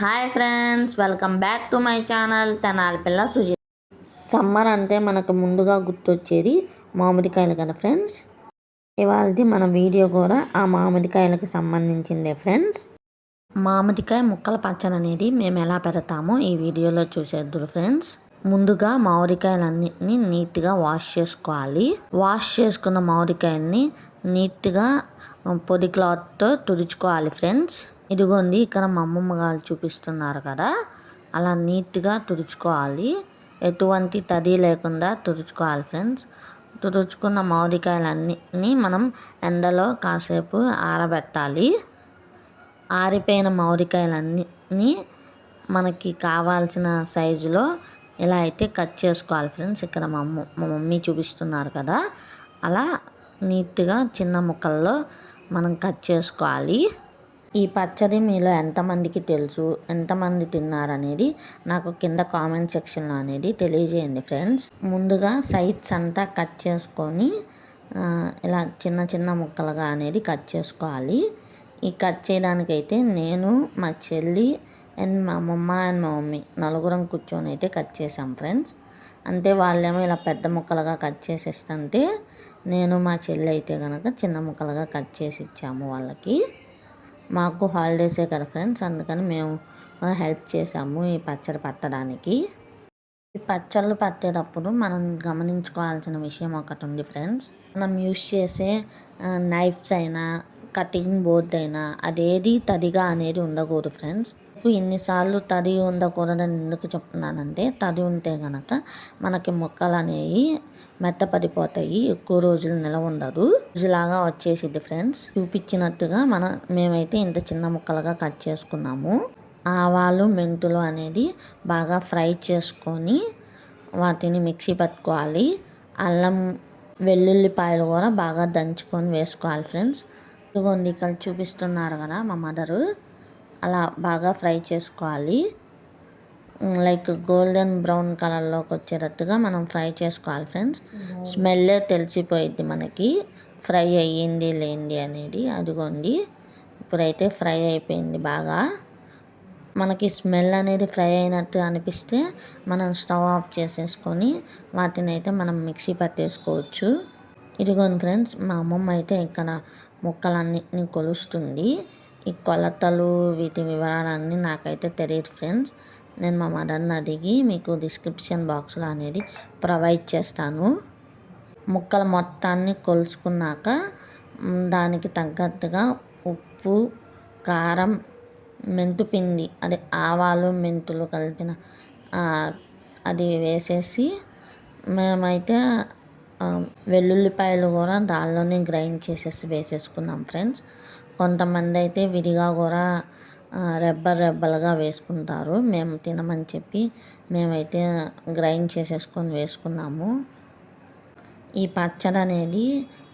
Hi friends welcome back to my channel Tenali పిల్ల Sujith summer అంటే మనకు ముందుగా గుర్తొచ్చేది మామిడికాయలు కదా ఫ్రెండ్స్? ఇవాళది మన వీడియో కూడా ఆ మామిడికాయలకు సంబంధించిందే ఫ్రెండ్స్. మామిడికాయ ముక్కల పచ్చడి అనేది మేము ఎలా పెడతామో ఈ వీడియోలో చూసేద్దురు ఫ్రెండ్స్. ముందుగా మామిడికాయలన్నింటినీ నీట్గా వాష్ చేసుకోవాలి. వాష్ చేసుకున్న మామిడికాయల్ని నీట్గా పొడి క్లాత్తో తుడుచుకోవాలి ఫ్రెండ్స్. ఇదిగోండి ఇక్కడ మా అమ్మమ్మ గారు చూపిస్తున్నారు కదా. అలా నీట్గా తుడుచుకోవాలి. ఎటువంటి తడి లేకుండా తుడుచుకోవాలి ఫ్రెండ్స్. తుడుచుకున్న మామిడికాయలన్నీ మనం ఎండలో కాసేపు ఆరబెట్టాలి. ఆరిపోయిన మామిడికాయలన్నీ మనకి కావాల్సిన సైజులో ఇలా అయితే కట్ చేసుకోవాలి ఫ్రెండ్స్. ఇక్కడ మా అమ్మ మా మమ్మీ చూపిస్తున్నారు కదా. అలా నీట్గా చిన్న ముక్కల్లో మనం కట్ చేసుకోవాలి. ఈ పచ్చడి మీలో ఎంతమందికి తెలుసు? ఎంతమంది తిన్నారనేది నాకు కింద కామెంట్ సెక్షన్లో అనేది తెలియజేయండి ఫ్రెండ్స్. ముందుగా సైడ్స్ అంతా కట్ చేసుకొని ఇలా చిన్న చిన్న ముక్కలుగా అనేది కట్ చేసుకోవాలి. ఈ కట్ చేయడానికైతే నేను మా చెల్లి అండ్ మా అమ్మమ్మ అండ్ మా మమ్మీ నలుగురం కూర్చొని అయితే కట్ చేసాం ఫ్రెండ్స్. అంటే వాళ్ళేమో ఇలా పెద్ద ముక్కలుగా కట్ చేసేస్తంటే నేను మా చెల్లి అయితే కనుక చిన్న ముక్కలుగా కట్ చేసి ఇచ్చాము వాళ్ళకి. మాకు హాలిడేసే కదా ఫ్రెండ్స్ అందుకని మేము హెల్ప్ చేసాము ఈ పచ్చడి పట్టడానికి. ఈ పచ్చళ్ళు పట్టేటప్పుడు మనం గమనించుకోవాల్సిన విషయం ఒకటి ఉంది ఫ్రెండ్స్. మనం యూస్ చేసే నైఫ్స్ అయినా కటింగ్ బోర్డ్ అయినా అదేది తడిగా అనేది ఉండకూడదు ఫ్రెండ్స్. ఎన్నిసార్లు తడి ఉండకూడదని ఎందుకు చెప్తున్నానంటే తడి ఉంటే కనుక మనకి మొక్కలు అనేవి మెత్తపడిపోతాయి ఎక్కువ రోజులు నిలవ ఉండదు. రోజులాగా వచ్చేసిద్ది ఫ్రెండ్స్. చూపించినట్టుగా మనం మేమైతే ఇంత చిన్న ముక్కలుగా కట్ చేసుకున్నాము. ఆవాలు మెంతులు అనేది బాగా ఫ్రై చేసుకొని వాటిని మిక్సీ పట్టుకోవాలి. అల్లం వెల్లుల్లిపాయలు కూడా బాగా దంచుకొని వేసుకోవాలి ఫ్రెండ్స్. ఇదిగోండి ఇక్కడ చూపిస్తున్నారు కదా మా మదరు. అలా బాగా ఫ్రై చేసుకోవాలి. లైక్ గోల్డెన్ బ్రౌన్ కలర్లోకి వచ్చేటట్టుగా మనం ఫ్రై చేసుకోవాలి ఫ్రెండ్స్. స్మెల్ తెలిసిపోయిద్ది మనకి. ఫ్రై అయ్యింది లేనిది అనేది. అదిగోండి. ఇప్పుడైతే ఫ్రై అయిపోయింది బాగా. మనకి స్మెల్ అనేది ఫ్రై అయినట్టు అనిపిస్తే మనం స్టవ్ ఆఫ్ చేసేసుకొని వాటిని అయితే మనం మిక్సీ పట్టేసుకోవచ్చు. ఇదిగోండి ఫ్రెండ్స్ మా అమ్మమ్మ అయితే ఇక్కడ ముక్కలన్నిటిని కొలుస్తుంది. ఈ కొలతలు వీటి వివరాలన్నీ నాకైతే తెలియదు ఫ్రెండ్స్. నేను మా మదర్ని అడిగి మీకు డిస్క్రిప్షన్ బాక్స్లో అనేది ప్రొవైడ్ చేస్తాను. ముక్కల మొత్తాన్ని కొలుచుకున్నాక దానికి తగ్గట్టుగా ఉప్పు కారం మెంతు పిండి అదే ఆవాలు మెంతులు కలిపిన అది వేసేసి మేమైతే వెల్లుల్లిపాయలు కూడా దానిలోనే గ్రైండ్ చేసేసి వేసేసుకున్నాం ఫ్రెండ్స్. కొంతమంది అయితే విడిగా కూడా రెబ్బలు రెబ్బలుగా వేసుకుంటారు. మేము తినమని చెప్పి మేమైతే గ్రైండ్ చేసేసుకొని వేసుకున్నాము. ఈ పచ్చడి అనేది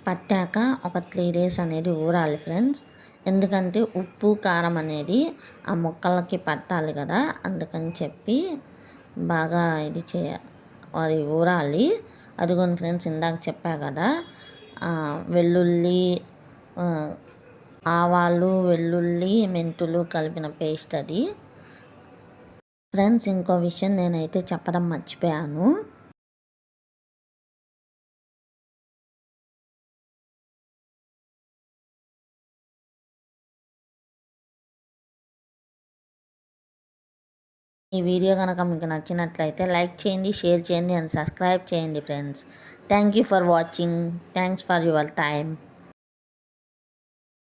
పట్టాక ఒక త్రీ డేస్ అనేది ఊరాలి ఫ్రెండ్స్. ఎందుకంటే ఉప్పు కారం అనేది ఆ ముక్కలకి పట్టాలి కదా. అందుకని చెప్పి బాగా ఇది చే అది ఊరాలి. అదిగోని ఫ్రెండ్స్ ఇందాక చెప్పా కదా వెల్లుల్లి ఆవాలు వెల్లుల్లి మెంతులు కలిపిన పేస్ట్ అది. ఫ్రెండ్స్ ఇంకో విషయం నేనైతే చెప్పడం మర్చిపోయాను. ఈ వీడియో కనుక మీకు నచ్చినట్లయితే లైక్ చేయండి షేర్ చేయండి అండ్ సబ్స్క్రైబ్ చేయండి friends. Thank you for watching. Thanks for your time